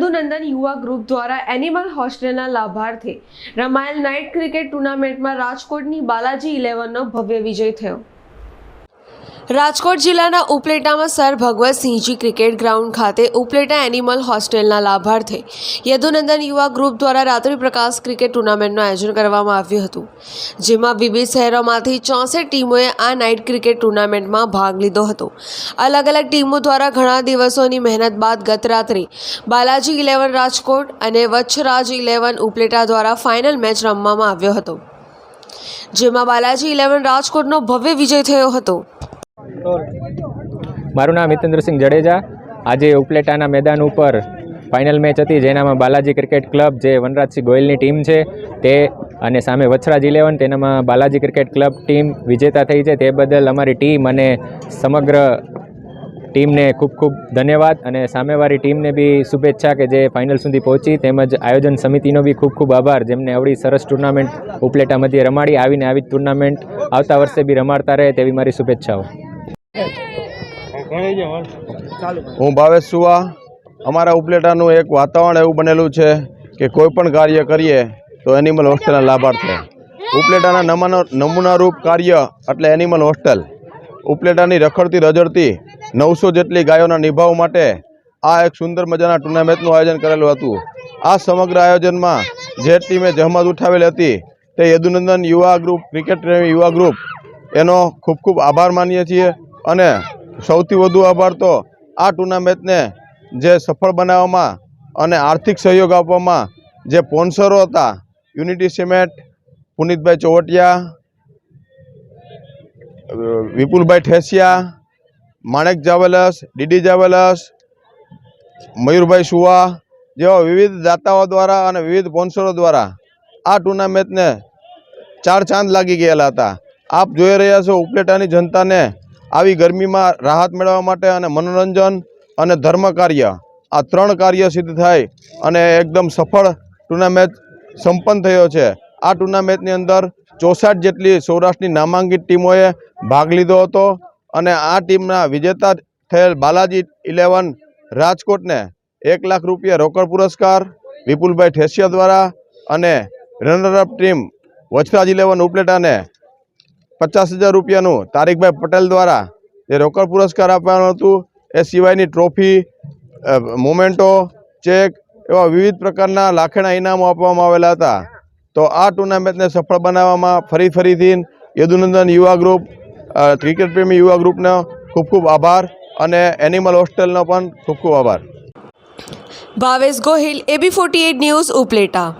નંદન યુવા ગ્રુપ દ્વારા એનિમલ હોસ્ટેલના લાભાર્થી રમાયેલ નાઇટ ક્રિકેટ ટુર્નામેન્ટમાં રાજકોટની બાલાજી ઇલેવનનો ભવ્ય વિજય થયો. રાજકોટ જિલ્લાના ઉપલેટામાં સર ભગવતસિંહજી ક્રિકેટ ગ્રાઉન્ડ ખાતે ઉપલેટા એનિમલ હોસ્ટેલના લાભાર્થે યદુનંદન યુવા ગ્રુપ દ્વારા રાત્રિ પ્રકાશ ક્રિકેટ ટુર્નામેન્ટનું આયોજન કરવામાં આવ્યું હતું, જેમાં વિવિધ શહેરોમાંથી ચોસઠ ટીમોએ આ નાઇટ ક્રિકેટ ટુર્નામેન્ટમાં ભાગ લીધો હતો. અલગ અલગ ટીમો દ્વારા ઘણા દિવસોની મહેનત બાદ ગત રાત્રે બાલાજી ઇલેવન રાજકોટ અને વચ્છરાજ ઇલેવન ઉપલેટા દ્વારા ફાઇનલ મેચ રમવામાં આવ્યો હતો, જેમાં બાલાજી ઇલેવન રાજકોટનો ભવ્ય વિજય થયો હતો. મારું નામ હિતેન્દ્રસિંહ જડેજા. આજે ઉપલેટાના મેદાન ઉપર ફાઇનલ મેચ હતી, જેનામાં બાલાજી ક્રિકેટ ક્લબ જે વનરાજસિંહ ગોયલની ટીમ છે, તે અને સામે વછરાજ ઇલેવન તેનામાં બાલાજી ક્રિકેટ ક્લબ ટીમ વિજેતા થઈ છે. તે બદલ અમારી ટીમ અને સમગ્ર ટીમને ખૂબ ખૂબ ધન્યવાદ અને સામેવાળી ટીમને બી શુભેચ્છા કે જે ફાઇનલ સુધી પહોંચી. તેમજ આયોજન સમિતિનો બી ખૂબ ખૂબ આભાર. જેમને આવડી સરસ ટુર્નામેન્ટ ઉપલેટા મધ્યે રમાડી, આવીને આવી જ ટુર્નામેન્ટ આવતા વર્ષે બી રમાડતા રહે તેવી મારી શુભેચ્છાઓ. હું ભાવેશ સુવા. અમારા ઉપલેટાનું એક વાતાવરણ એવું બનેલું છે કે કોઈ પણ કાર્ય કરીએ તો એનિમલ હોસ્ટેલના લાભાર્થી. ઉપલેટાના નમૂના નમૂનારૂપ કાર્ય એટલે એનિમલ હોસ્ટેલ ઉપલેટાની રખડતી રજડતી નવસો જેટલી ગાયોના નિભાવ માટે આ એક સુંદર મજાના ટુર્નામેન્ટનું આયોજન કરેલું હતું. આ સમગ્ર આયોજનમાં જે ટીમે જહેમત ઉઠાવેલી હતી તે યદુનંદન યુવા ગ્રુપ ક્રિકેટ પ્રેમી યુવા ગ્રુપ એનો ખૂબ ખૂબ આભાર માનીએ છીએ. અને સૌથી વધુ આભાર તો આ ટુર્નામેન્ટને જે સફળ બનાવવામાં અને આર્થિક સહયોગ આપવામાં જે સ્પોન્સરો હતા unity cement Punitbhai Chovatiya, Vipulbhai Thesiya, Manek jewels, DD jewels, Mayurbhai Suva જેવા વિવિધ દાતાઓ દ્વારા અને વિવિધ સ્પોન્સરો દ્વારા આ ટુર્નામેન્ટને ચાર ચાંદ લાગી ગયેલા હતા. આપ જોઈ રહ્યા છો ઉપલેટાની જનતાને આવી ગરમીમાં રાહત મેળવવા માટે અને મનોરંજન અને ધર્મ કાર્ય આ ત્રણ કાર્ય સિદ્ધ થાય અને એકદમ સફળ ટુર્નામેન્ટ સંપન્ન થયો છે. આ ટુર્નામેન્ટની અંદર ચોસાઠ જેટલી સૌરાષ્ટ્રની નામાંકિત ટીમોએ ભાગ લીધો હતો અને આ ટીમના વિજેતા થયેલ બાલાજી ઇલેવન રાજકોટને એક લાખ રૂપિયા રોકડ પુરસ્કાર, વિપુલભાઈ ઠેસિયા દ્વારા અને runner up team Vachraj eleven ઉપલેટાને પચાસ હજાર રૂપિયાનું તારીખભાઈ પટેલ દ્વારા જે રોકડ પુરસ્કાર આપવાનું હતું, એ સિવાયની ટ્રોફી મોમેન્ટો, ચેક એવા વિવિધ પ્રકારના લાખેણા ઇનામો આપવામાં આવેલા હતા. તો આ ટુર્નામેન્ટને સફળ બનાવવામાં ફરી ફરીથી યદુનંદન યુવા ગ્રુપ ક્રિકેટ પ્રેમી યુવા ગ્રુપનો ખૂબ ખૂબ આભાર અને એનિમલ હોસ્ટેલનો પણ ખૂબ ખૂબ આભાર. Bhavesh Gohil, AB forty news Upleta.